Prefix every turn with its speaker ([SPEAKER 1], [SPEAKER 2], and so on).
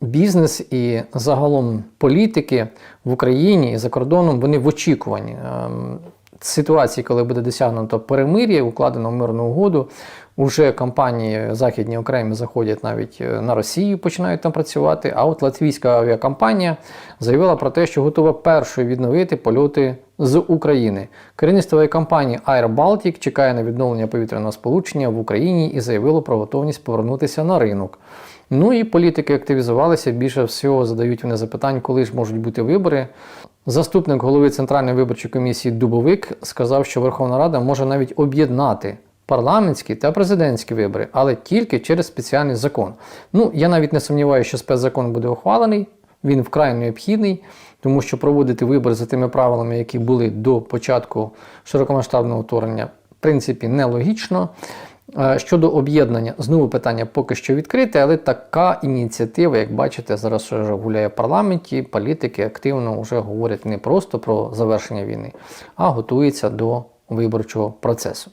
[SPEAKER 1] бізнес і загалом політики в Україні і за кордоном вони в очікуванні. Ситуації, коли буде досягнуто перемир'я, укладено мирну угоду, уже компанії західні окремі заходять навіть е, на Росію, починають там працювати. А от латвійська авіакомпанія заявила про те, що готова першою відновити польоти з України. Керівництво авіакомпанії Air Baltic чекає на відновлення повітряного сполучення в Україні і заявило про готовність повернутися на ринок. Ну і політики активізувалися. Більше всього задають вони запитань, коли ж можуть бути вибори. Заступник голови Центральної виборчої комісії Дубовик сказав, що Верховна Рада може навіть об'єднати парламентські та президентські вибори, але тільки через спеціальний закон. Ну, я навіть не сумніваюся, що спецзакон буде ухвалений. Він вкрай необхідний, тому що проводити вибори за тими правилами, які були до початку широкомасштабного вторгнення, в принципі, нелогічно. Е, Щодо об'єднання, знову питання поки що відкрите, але така ініціатива, як бачите, зараз вже гуляє в парламенті. Політики активно вже говорять не просто про завершення війни, а готуються до виборчого процесу.